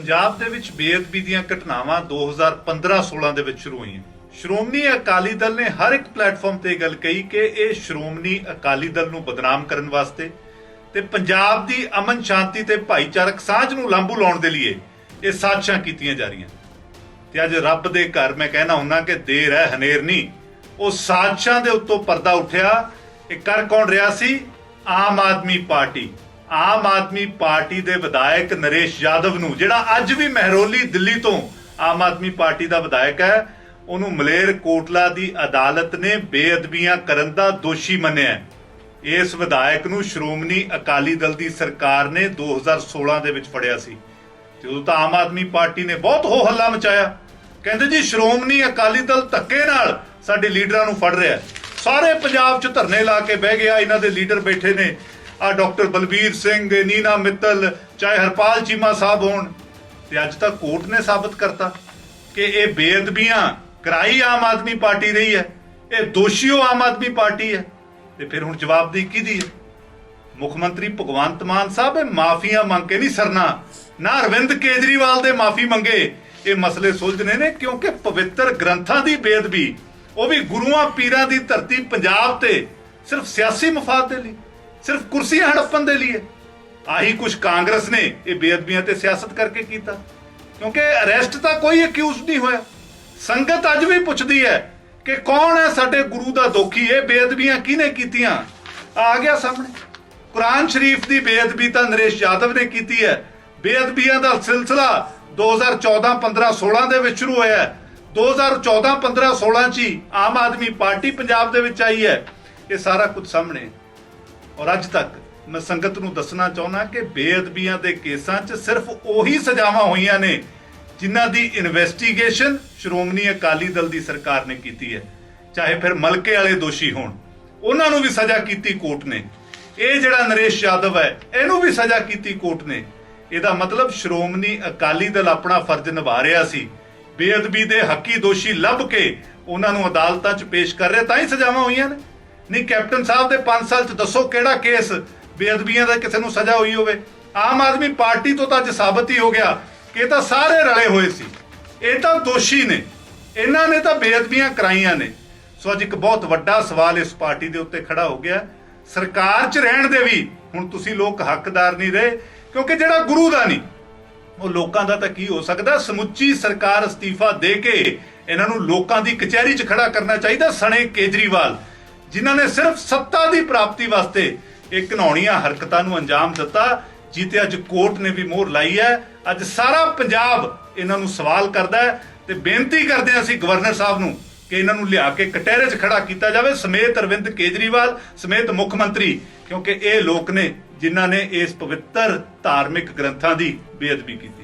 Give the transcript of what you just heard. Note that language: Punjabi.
ਪੰਜਾਬ ਦੇ ਵਿੱਚ ਬੇਅਦਬੀ ਦੀਆਂ ਘਟਨਾਵਾਂ 2015-16 ਦੇ ਵਿੱਚ ਸ਼ੁਰੂ ਹੋਈਆਂ। ਸ਼੍ਰੋਮਣੀ ਅਕਾਲੀ ਦਲ ਨੇ ਹਰ ਇੱਕ ਪਲੇਟਫਾਰਮ ਤੇ ਗੱਲ ਕਹੀ ਕਿ ਇਹ ਸ਼੍ਰੋਮਣੀ ਅਕਾਲੀ ਦਲ ਨੂੰ ਬਦਨਾਮ ਕਰਨ ਵਾਸਤੇ ਤੇ ਪੰਜਾਬ ਦੀ ਅਮਨ ਸ਼ਾਂਤੀ ਤੇ ਭਾਈਚਾਰਕ ਸਾਂਝ ਨੂੰ ਲਾਂਬੂ ਲਾਉਣ ਦੇ ਲਈ ਇਹ ਸਾਜ਼ਿਸ਼ਾਂ ਕੀਤੀਆਂ ਜਾ ਰਹੀਆਂ। ਤੇ ਅੱਜ ਰੱਬ ਦੇ ਘਰ ਮੈਂ ਕਹਿਣਾ ਹੁੰਨਾ ਕਿ ਦੇਰ ਹੈ ਹਨੇਰ ਨਹੀਂ ਉਹ ਸਾਜ਼ਿਸ਼ਾਂ ਦੇ ਉੱਤੋਂ ਪਰਦਾ ਉੱਠਿਆ, ਇਹ ਕਰ ਕੌਣ ਰਿਹਾ ਸੀ? ਆਮ ਆਦਮੀ ਪਾਰਟੀ। ਆਮ ਆਦਮੀ ਪਾਰਟੀ ਦੇ ਵਿਧਾਇਕ ਨਰੇਸ਼ ਯਾਦਵ ਨੂੰ, ਜਿਹੜਾ ਅੱਜ ਵੀ ਮਹਿਰੋਲੀ ਦਿੱਲੀ ਤੋਂ ਆਮ ਆਦਮੀ ਪਾਰਟੀ ਦਾ ਵਿਧਾਇਕ ਹੈ, ਉਹਨੂੰ ਮਲੇਰ ਕੋਟਲਾ ਦੀ ਅਦਾਲਤ ਨੇ ਬੇਅਦਬੀਆਂ ਕਰਨ ਦਾ ਦੋਸ਼ੀ ਮੰਨਿਆ ਇਸ ਵਿਧਾਇਕ ਨੂੰ ਸ਼੍ਰੋਮਣੀ ਅਕਾਲੀ ਦਲ ਦੀ ਸਰਕਾਰ ਨੇ 2016 ਦੇ ਵਿੱਚ ਫੜਿਆ ਸੀ। ਤੇ ਉਦੋਂ ਤਾਂ ਆਮ ਆਦਮੀ ਪਾਰਟੀ ਨੇ ਬਹੁਤ ਹੋ ਹੱਲਾ ਮਚਾਇਆ। ਕਹਿੰਦੇ ਜੀ, ਸ਼੍ਰੋਮਣੀ ਅਕਾਲੀ ਦਲ ਧੱਕੇ ਨਾਲ ਸਾਡੇ ਲੀਡਰਾਂ ਨੂੰ ਫੜ ਰਿਹਾ ਸਾਰੇ ਪੰਜਾਬ 'ਚ ਧਰਨੇ ਲਾ ਕੇ ਬਹਿ ਗਿਆ, ਇਹਨਾਂ ਦੇ ਲੀਡਰ ਬੈਠੇ ਨੇ। ਆ ਡਾਕਟਰ ਬਲਬੀਰ ਸਿੰਘ ਨੀਨਾ ਮਿੱਤਲ, ਚਾਹੇ ਹਰਪਾਲ ਚੀਮਾ ਸਾਹਿਬ ਹੋਣ, ਤੇ ਅੱਜ ਤੱਕ ਕੋਰਟ ਨੇ ਸਾਬਤ ਕਰਤਾ ਕਿ ਇਹ ਬੇਅਦਬੀਆਂ ਕਰਾਈ ਆਮ ਆਦਮੀ ਪਾਰਟੀ ਰਹੀ ਹੈ, ਇਹ ਦੋਸ਼ੀਓ ਆਮ ਆਦਮੀ ਪਾਰਟੀ ਹੈ, ਤੇ ਫਿਰ ਹੁਣ ਜਵਾਬਦੇਹੀ ਕਿਹਦੀ ਹੈ? ਮੁੱਖ ਮੰਤਰੀ ਭਗਵੰਤ ਮਾਨ ਸਾਹਿਬ, ਇਹ ਮਾਫੀਆਂ ਮੰਗ ਕੇ ਨਹੀਂ ਸਰਨਾ, ਨਾ ਅਰਵਿੰਦ ਕੇਜਰੀਵਾਲ ਦੇ ਮਾਫੀ ਮੰਗੇ, ਇਹ ਮਸਲੇ ਸੁਲਝਣੇ ਨੇ, ਕਿਉਂਕਿ ਪਵਿੱਤਰ ਗ੍ਰੰਥਾਂ ਦੀ ਬੇਅਦਬੀ, ਉਹ ਵੀ ਗੁਰੂਆਂ ਪੀਰਾਂ ਦੀ ਧਰਤੀ ਪੰਜਾਬ ਤੇ ਸਿਰਫ ਸਿਆਸੀ ਮਫਾਦ ਦੇ ਲਈ। ਸਿਰਫ ਕੁਰਸੀਆਂ ਹੜੱਪਣ ਦੇ ਲਈ ਹੈ। ਆਹੀ ਕੁਝ ਕਾਂਗਰਸ ਨੇ ਇਹ ਬੇਅਦਬੀਆਂ ਤੇ ਸਿਆਸਤ ਕਰਕੇ ਕੀਤਾ। ਕਿਉਂਕਿ ਅਰੈਸਟ ਤਾਂ ਕੋਈ ਅਕਿਊਜ਼ ਨਹੀਂ ਹੋਇਆ। ਸੰਗਤ ਅੱਜ ਵੀ ਪੁੱਛਦੀ ਹੈ ਕਿ ਕੌਣ ਹੈ ਸਾਡੇ ਗੁਰੂ ਦਾ ਦੋਖੀ? ਇਹ ਬੇਅਦਬੀਆਂ ਕਿਹਨੇ ਕੀਤੀਆਂ? ਆ ਗਿਆ ਸਾਹਮਣੇ। ਕੁਰਾਨ ਸ਼ਰੀਫ ਦੀ ਬੇਅਦਬੀ ਤਾਂ ਨਰੇਸ਼ ਯਾਦਵ ਨੇ ਕੀਤੀ ਹੈ। ਬੇਅਦਬੀਆਂ ਦਾ ਸਿਲਸਿਲਾ 2014 15 16 ਦੇ ਵਿੱਚ ਸ਼ੁਰੂ ਹੋਇਆ ਹੈ। 2014 15 16 ਚ ਹੀ ਆਮ ਆਦਮੀ ਪਾਰਟੀ ਪੰਜਾਬ ਦੇ ਵਿੱਚ ਆਈ ਹੈ। ਇਹ ਸਾਰਾ ਕੁਝ ਸਾਹਮਣੇ। ਔਰ ਅੱਜ ਤੱਕ ਮੈਂ ਸੰਗਤ ਨੂੰ ਦੱਸਣਾ ਚਾਹੁੰਦਾ ਕਿ ਬੇਅਦਬੀਆਂ ਦੇ ਕੇਸਾਂ 'ਚ ਸਿਰਫ ਉਹੀ ਸਜ਼ਾਵਾਂ ਹੋਈਆਂ ਨੇ ਜਿਨ੍ਹਾਂ ਦੀ ਇਨਵੈਸਟੀਗੇਸ਼ਨ ਸ਼੍ਰੋਮਣੀ ਅਕਾਲੀ ਦਲ ਦੀ ਸਰਕਾਰ ਨੇ ਕੀਤੀ ਹੈ। ਚਾਹੇ ਫਿਰ ਮਲਕੇ ਵਾਲੇ ਦੋਸ਼ੀ ਹੋਣ, ਉਹਨਾਂ ਨੂੰ ਵੀ ਸਜ਼ਾ ਕੀਤੀ ਕੋਰਟ ਨੇ। ਇਹ ਜਿਹੜਾ ਨਰੇਸ਼ ਯਾਦਵ ਹੈ, ਇਹਨੂੰ ਵੀ ਸਜ਼ਾ ਕੀਤੀ ਕੋਰਟ ਨੇ। ਇਹਦਾ ਮਤਲਬ ਸ਼੍ਰੋਮਣੀ ਅਕਾਲੀ ਦਲ ਆਪਣਾ ਫਰਜ਼ ਨਿਭਾ ਰਿਹਾ ਸੀ। ਬੇਅਦਬੀ ਦੇ ਹੱਕੀ ਦੋਸ਼ੀ ਲੱਭ ਕੇ ਉਹਨਾਂ ਨੂੰ ਅਦਾਲਤਾਂ 'ਚ ਪੇਸ਼ ਕਰ ਰਿਹਾ, ਤਾਂ ਹੀ ਸਜ਼ਾਵਾਂ ਹੋਈਆਂ ਨੇ। ਨਹੀਂ, ਕੈਪਟਨ ਸਾਹਿਬ ਦੇ 5 ਸਾਲ 'ਚ ਦੱਸੋ ਕਿਹੜਾ ਕੇਸ ਬੇਅਦਬੀਆਂ ਦਾ ਕਿਸੇ ਨੂੰ ਸਜ਼ਾ ਹੋਈ ਹੋਵੇ? ਆਮ ਆਦਮੀ ਪਾਰਟੀ ਤੋਂ ਤਾਂ ਅੱਜ ਸਾਬਤ ਹੀ ਹੋ ਗਿਆ ਕਿ ਇਹ ਤਾਂ ਸਾਰੇ ਰਲੇ ਹੋਏ ਸੀ। ਇਹ ਤਾਂ ਦੋਸ਼ੀ ਨੇ। ਇਹਨਾਂ ਨੇ ਤਾਂ ਬੇਅਦਬੀਆਂ ਕਰਾਈਆਂ ਨੇ। ਸੋ ਅੱਜ ਇੱਕ ਬਹੁਤ ਵੱਡਾ ਸਵਾਲ ਇਸ ਪਾਰਟੀ ਦੇ ਉੱਤੇ ਖੜਾ ਹੋ ਗਿਆ। ਸਰਕਾਰ 'ਚ ਰਹਿਣ ਦੇ ਵੀ ਹੁਣ ਤੁਸੀਂ ਲੋਕ ਹੱਕਦਾਰ ਨਹੀਂ ਰਹੇ, ਕਿਉਂਕਿ ਜਿਹੜਾ ਗੁਰੂ ਦਾ ਨਹੀਂ, ਉਹ ਲੋਕਾਂ ਦਾ ਤਾਂ ਕੀ ਹੋ ਸਕਦਾ? ਸਮੁੱਚੀ ਸਰਕਾਰ ਅਸਤੀਫਾ ਦੇ ਕੇ ਇਹਨਾਂ ਨੂੰ ਲੋਕਾਂ ਦੀ ਕਚਹਿਰੀ 'ਚ ਖੜਾ ਕਰਨਾ ਚਾਹੀਦਾ, ਸਣੇ ਕੇਜਰੀਵਾਲ। ਜਿਨ੍ਹਾਂ ਨੇ ਸਿਰਫ ਸੱਤਾ ਦੀ ਪ੍ਰਾਪਤੀ ਵਾਸਤੇ ਇਹ ਘਿਨਾਉਣੀਆਂ ਹਰਕਤਾਂ ਨੂੰ ਅੰਜਾਮ ਦਿੱਤਾ, ਜਿੱਤੇ ਅੱਜ ਕੋਰਟ ਨੇ ਵੀ ਮੋਹਰ ਲਾਈ ਹੈ। ਅੱਜ ਸਾਰਾ ਪੰਜਾਬ ਇਹਨਾਂ ਨੂੰ ਸਵਾਲ ਕਰਦਾ ਹੈ ਤੇ ਬੇਨਤੀ ਕਰਦੇ ਹਾਂ ਅਸੀਂ ਗਵਰਨਰ ਸਾਹਿਬ ਨੂੰ ਕਿ ਇਹਨਾਂ ਨੂੰ ਲਿਆ ਕੇ ਕਟਹਿਰੇ 'ਚ ਖੜਾ ਕੀਤਾ ਜਾਵੇ। ਸਮੇਤ ਅਰਵਿੰਦ ਕੇਜਰੀਵਾਲ, ਸਮੇਤ ਮੁੱਖ ਮੰਤਰੀ, ਕਿਉਂਕਿ ਇਹ ਲੋਕ ਨੇ ਜਿਨ੍ਹਾਂ ਨੇ ਇਸ ਪਵਿੱਤਰ ਧਾਰਮਿਕ ਗ੍ਰੰਥਾਂ ਦੀ ਬੇਅਦਬੀ ਕੀਤੀ।